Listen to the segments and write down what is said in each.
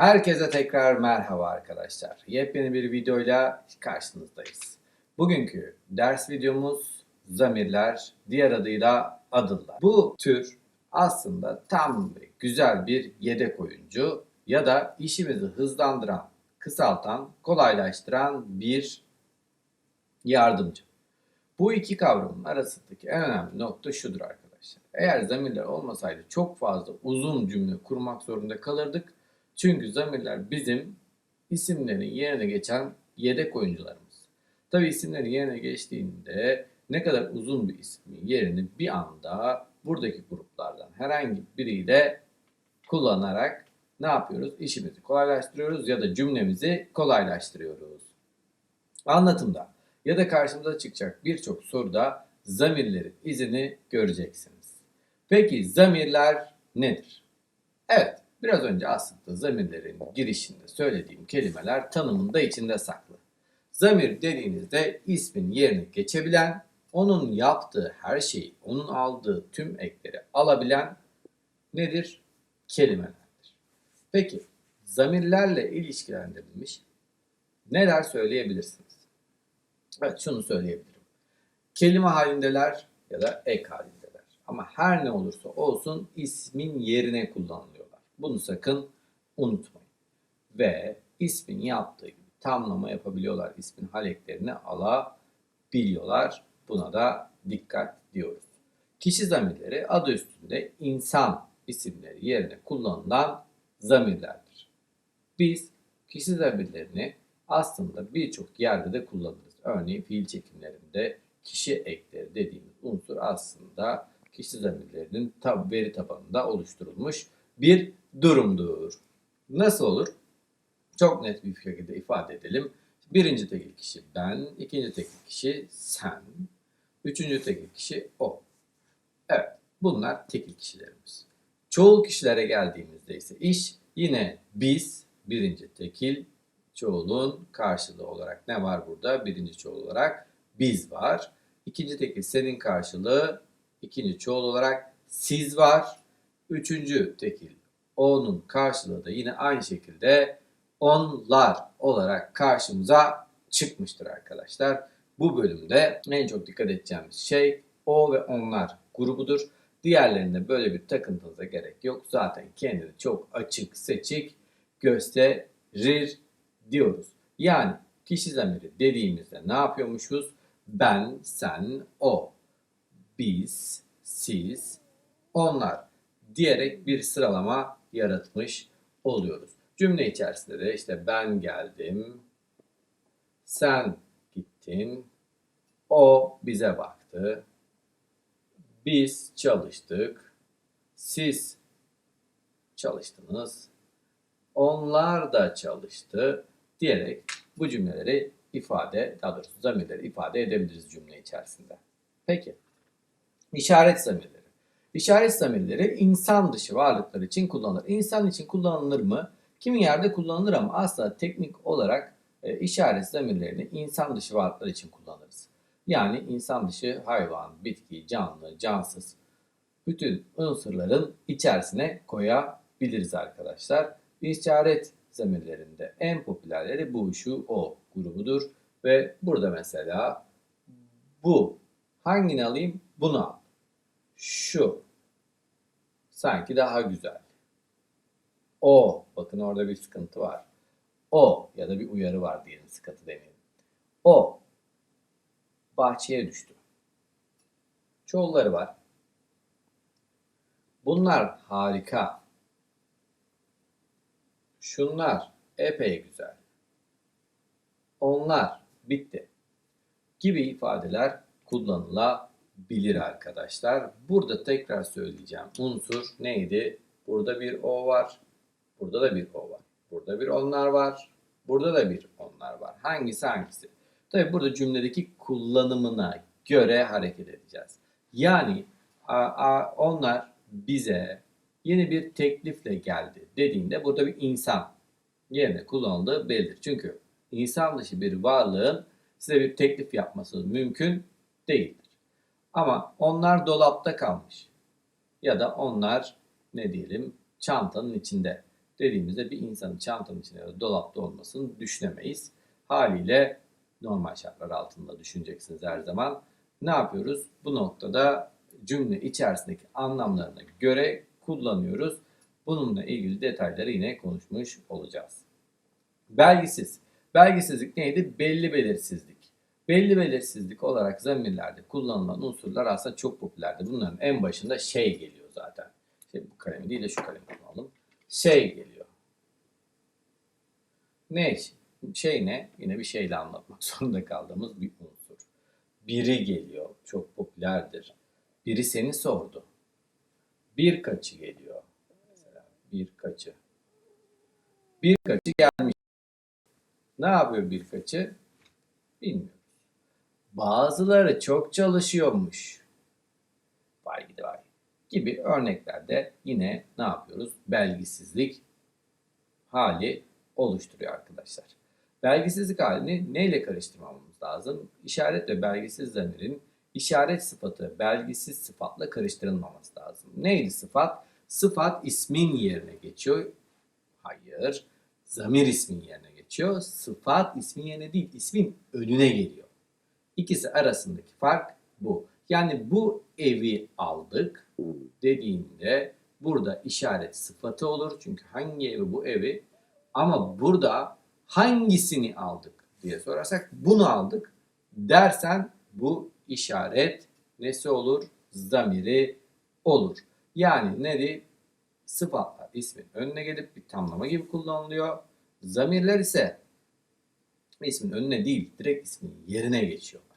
Herkese tekrar merhaba arkadaşlar. Yepyeni bir videoyla karşınızdayız. Bugünkü ders videomuz zamirler, diğer adıyla adıllar. Bu tür aslında tam ve güzel bir yedek oyuncu ya da işimizi hızlandıran, kısaltan, kolaylaştıran bir yardımcı. Bu iki kavramın arasındaki en önemli nokta şudur arkadaşlar. Eğer zamirler olmasaydı çok fazla uzun cümle kurmak zorunda kalırdık. Çünkü zamirler bizim isimlerin yerine geçen yedek oyuncularımız. Tabi isimlerin yerine geçtiğinde ne kadar uzun bir ismin yerini bir anda buradaki gruplardan herhangi biriyle kullanarak ne yapıyoruz? İşimizi kolaylaştırıyoruz ya da cümlemizi kolaylaştırıyoruz. Anlatımda ya da karşımıza çıkacak birçok soruda zamirlerin izini göreceksiniz. Peki zamirler nedir? Evet, biraz önce aslında zamirlerin girişinde söylediğim kelimeler tanımında içinde saklı. Zamir dediğinizde ismin yerine geçebilen, onun yaptığı her şeyi, onun aldığı tüm ekleri alabilen nedir? Kelimelerdir. Peki, zamirlerle ilişkilendirilmiş neler söyleyebilirsiniz? Evet şunu söyleyebilirim. Kelime halindeler ya da ek halindeler. Ama her ne olursa olsun ismin yerine kullanılıyorlar. Bunu sakın unutmayın. Ve ismin yaptığı gibi tamlama yapabiliyorlar. İsmin hal eklerini alabiliyorlar. Buna da dikkat diyoruz. Kişi zamirleri adı üstünde insan isimleri yerine kullanılan zamirlerdir. Biz kişi zamirlerini aslında birçok yerde de kullanırız. Örneğin fiil çekimlerinde kişi ekleri dediğimiz unsur aslında kişi zamirlerinin tab veri tabanında oluşturulmuş bir durumdur. Nasıl olur? Çok net bir şekilde ifade edelim. Birinci tekil kişi ben, ikinci tekil kişi sen, üçüncü tekil kişi o. Evet, bunlar tekil kişilerimiz. Çoğul kişilere geldiğimizde ise iş yine biz, birinci tekil, çoğulun karşılığı olarak ne var burada? Birinci çoğul olarak biz var. İkinci tekil senin karşılığı ikinci çoğul olarak siz var. Üçüncü tekil o'nun karşılığı da yine aynı şekilde onlar olarak karşımıza çıkmıştır arkadaşlar. Bu bölümde en çok dikkat edeceğimiz şey o ve onlar grubudur. Diğerlerinde böyle bir takıntınıza gerek yok. Zaten kendini çok açık seçik gösterir diyoruz. Yani kişi zamiri dediğimizde ne yapıyormuşuz? Ben, sen, o, biz, siz, onlar diyerek bir sıralama yaratmış oluyoruz. Cümle içerisinde de işte ben geldim, sen gittin, o bize baktı, biz çalıştık, siz çalıştınız, onlar da çalıştı diyerek bu cümleleri ifade, daha doğrusu zamirleri ifade edebiliriz cümle içerisinde. Peki, işaret zamirleri. İşaret zamirleri insan dışı varlıklar için kullanılır. İnsan için kullanılır mı? Kimi yerde kullanılır ama aslında teknik olarak e, işaret zamirlerini insan dışı varlıklar için kullanırız. Yani insan dışı hayvan, bitki, canlı, cansız bütün unsurların içerisine koyabiliriz arkadaşlar. İşaret zamirlerinde en popülerleri bu, şu, o grubudur. Ve burada mesela bu. Hangini alayım? Bunu al. Şu. Sanki daha güzel. O. Bakın orada bir sıkıntı var. O ya da bir uyarı var diyelim sıkıntı demeyelim. O. Bahçeye düştü. Çoğulları var. Bunlar harika. Şunlar epey güzel. Onlar bitti. Gibi ifadeler kullanılabilir arkadaşlar. Burada tekrar söyleyeceğim. Unsur neydi? Burada bir o var. Burada da bir o var. Burada bir onlar var. Burada da bir onlar var. Hangisi hangisi? Tabi burada cümledeki kullanımına göre hareket edeceğiz. Yani a, a, onlar bize yeni bir teklifle geldi dediğinde burada bir insan yerine kullanıldığı bellidir. Çünkü insan dışı bir varlığın size bir teklif yapması mümkün değildir. Ama onlar dolapta kalmış ya da onlar ne diyelim çantanın içinde dediğimizde bir insanın çantanın içinde ya da dolapta olmasını düşünemeyiz. Haliyle normal şartlar altında düşüneceksiniz her zaman. Ne yapıyoruz? Bu noktada cümle içerisindeki anlamlarına göre kullanıyoruz. Bununla ilgili detayları yine konuşmuş olacağız. Belgisiz. Belgisizlik neydi? Belli belirsizlik. Belli belirsizlik olarak zamirlerde kullanılan unsurlar aslında çok popülerdi. Bunların en başında şey geliyor zaten. Şey, bu kalemi değil de şu kalemi kullanalım. Şey geliyor. Ne? Şey ne? Yine bir şeyle anlatmak zorunda kaldığımız bir unsur. Biri geliyor. Çok popülerdir. Biri seni sordu. Birkaçı geliyor. Mesela birkaçı. Birkaçı gelmiş. Ne yapıyor birkaçı? Bilmiyoruz. Bazıları çok çalışıyormuş. Vay gidi vay. Gibi örneklerde yine ne yapıyoruz? Belgisizlik hali oluşturuyor arkadaşlar. Belgisizlik halini neyle karıştırmamamız lazım? İşaret ve belgisiz zamirin işaret sıfatı belgisiz sıfatla karıştırılmaması lazım. Neydi sıfat? Sıfat ismin yerine geçiyor. Hayır. Zamir ismin yerine geçiyor. Sıfat ismin yerine değil, ismin önüne geliyor. İkisi arasındaki fark bu. Yani bu evi aldık dediğinde burada işaret sıfatı olur. Çünkü hangi evi bu evi ama burada hangisini aldık diye sorarsak bunu aldık dersen bu işaret nesi olur? Zamiri olur. Yani nedir? Sıfatlar ismin önüne gelip bir tamlama gibi kullanılıyor. Zamirler ise ismin önüne değil direkt ismin yerine geçiyorlar.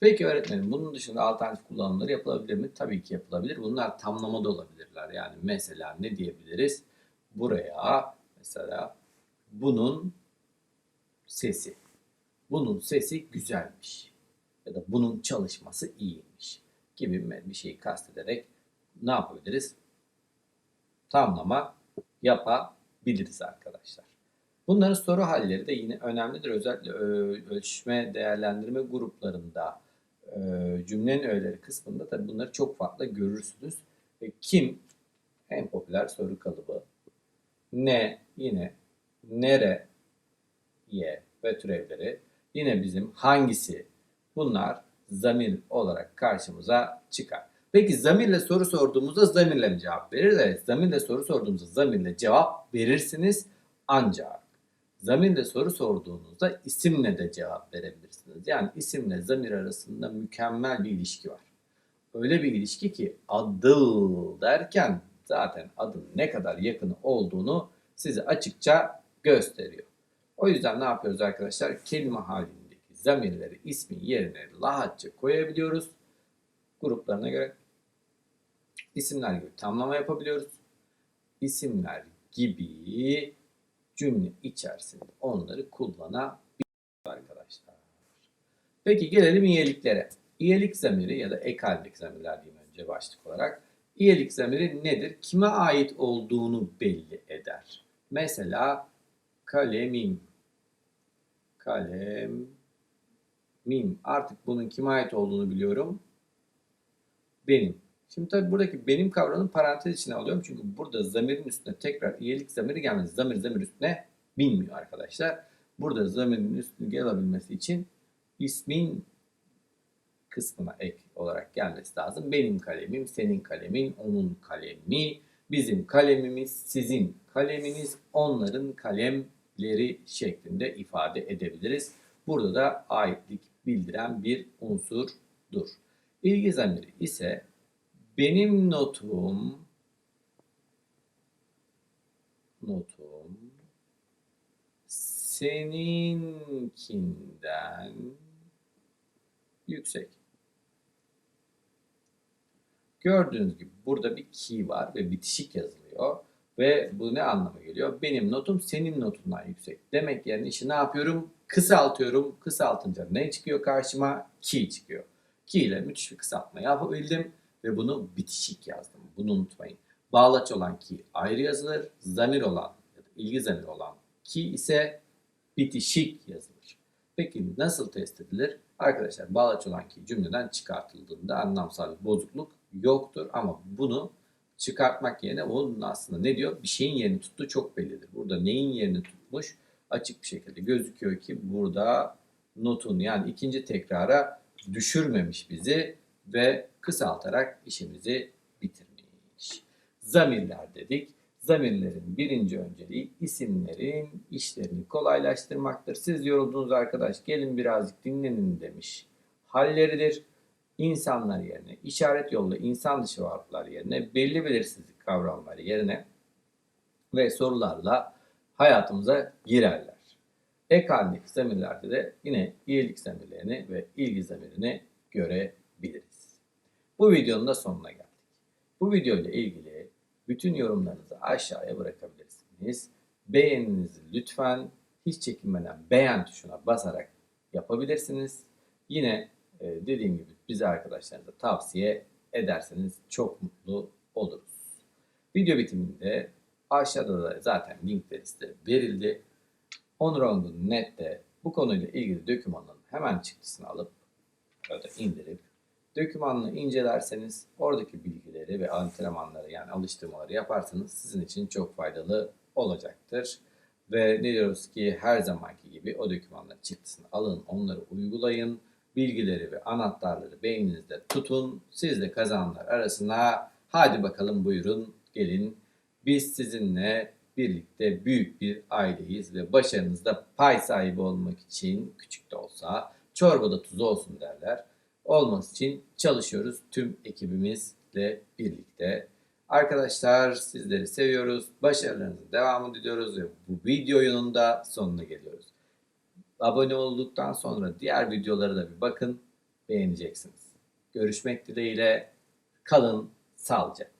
Peki öğretmenim bunun dışında alternatif kullanımları yapılabilir mi? Tabii ki yapılabilir. Bunlar tamlama da olabilirler. Yani mesela ne diyebiliriz? Buraya mesela bunun sesi. Bunun sesi güzelmiş. Ya da bunun çalışması iyiymiş gibi bir şeyi kastederek ne yapabiliriz? Tamlama yapabiliriz arkadaşlar. Bunların soru halleri de yine önemlidir. Özellikle ö- ölçme değerlendirme gruplarında e, cümlenin öğeleri kısmında tabii bunları çok farklı görürsünüz. Ve kim en popüler soru kalıbı ne yine nere ye ve türevleri yine bizim hangisi bunlar zamir olarak karşımıza çıkar. Peki zamirle soru sorduğumuzda zamirle mi cevap veririz? Evet zamirle soru sorduğumuzda zamirle cevap verirsiniz ancak zamirle soru sorduğunuzda isimle de cevap verebilirsiniz. Yani isimle zamir arasında mükemmel bir ilişki var. Öyle bir ilişki ki adıl derken zaten adın ne kadar yakını olduğunu size açıkça gösteriyor. O yüzden ne yapıyoruz arkadaşlar? Kelime halindeki zamirleri ismin yerine rahatça koyabiliyoruz. Gruplarına göre isimler gibi tamlama yapabiliyoruz. İsimler gibi cümle içerisinde onları kullanabiliyoruz arkadaşlar. Peki gelelim iyiliklere. İyilik zamiri ya da ekallik zamirler diyeyim önce başlık olarak. İyilik zamiri nedir? Kime ait olduğunu belli eder. Mesela kalemim. Kalem mim. Artık bunun kime ait olduğunu biliyorum. Benim. Şimdi tabii buradaki benim kavramını parantez içine alıyorum. Çünkü burada zamirin üstüne tekrar iyilik zamiri gelmez. Zamir zamir üstüne binmiyor arkadaşlar. Burada zamirin üstüne gelebilmesi için ismin kısmına ek olarak gelmesi lazım. Benim kalemim, senin kalemin, onun kalemi, bizim kalemimiz, sizin kaleminiz, onların kalemleri şeklinde ifade edebiliriz. Burada da aitlik bildiren bir unsurdur. İlgi zamiri ise benim notum notum seninkinden yüksek. Gördüğünüz gibi burada bir ki var ve bitişik yazılıyor. Ve bu ne anlama geliyor? Benim notum senin notundan yüksek. Demek yani işi ne yapıyorum? Kısaltıyorum. Kısaltınca ne çıkıyor karşıma? Ki çıkıyor. Ki ile müthiş bir kısaltma yapabildim ve bunu bitişik yazdım. Bunu unutmayın. Bağlaç olan ki ayrı yazılır. Zamir olan ilgi zamiri olan ki ise bitişik yazılır. Peki nasıl test edilir? Arkadaşlar bağlaç olan ki cümleden çıkartıldığında anlamsal bozukluk yoktur ama bunu çıkartmak yerine onun aslında ne diyor? Bir şeyin yerini tuttuğu çok bellidir. Burada neyin yerini tutmuş açık bir şekilde gözüküyor ki burada notun yani ikinci tekrara düşürmemiş bizi ve kısaltarak işimizi bitirmiş. Zamirler dedik. Zamirlerin birinci önceliği isimlerin işlerini kolaylaştırmaktır. Siz yoruldunuz arkadaş gelin birazcık dinlenin demiş. Halleridir. İnsanlar yerine, işaret yollu insan dışı varlıklar yerine, belli belirsizlik kavramları yerine ve sorularla hayatımıza girerler. Ek halindeki zamirlerde de yine iyilik zamirlerini ve ilgi zamirini görebiliriz. Bu videonun da sonuna geldik. Bu video ile ilgili bütün yorumlarınızı aşağıya bırakabilirsiniz. Beğeninizi lütfen hiç çekinmeden beğen tuşuna basarak yapabilirsiniz. Yine e, dediğim gibi bize arkadaşlarınıza tavsiye ederseniz çok mutlu oluruz. Video bitiminde aşağıda da zaten linkleri size verildi. Onrongun.net'te bu konuyla ilgili dokümanın hemen çıktısını alıp indirip dokümanını incelerseniz oradaki bilgileri ve antrenmanları yani alıştırmaları yaparsanız sizin için çok faydalı olacaktır. Ve ne diyoruz ki her zamanki gibi o dokümanların çıktısını alın, onları uygulayın, bilgileri ve anahtarları beyninizde tutun. Siz de kazananlar arasına hadi bakalım buyurun gelin. Biz sizinle birlikte büyük bir aileyiz ve başarınızda pay sahibi olmak için küçük de olsa çorbada tuzu olsun derler. Olması için çalışıyoruz tüm ekibimizle birlikte. Arkadaşlar sizleri seviyoruz. Başarılarınızın devamını diliyoruz ve bu videonun da sonuna geliyoruz. Abone olduktan sonra diğer videolara da bir bakın. Beğeneceksiniz. Görüşmek dileğiyle. Kalın sağlıcakla.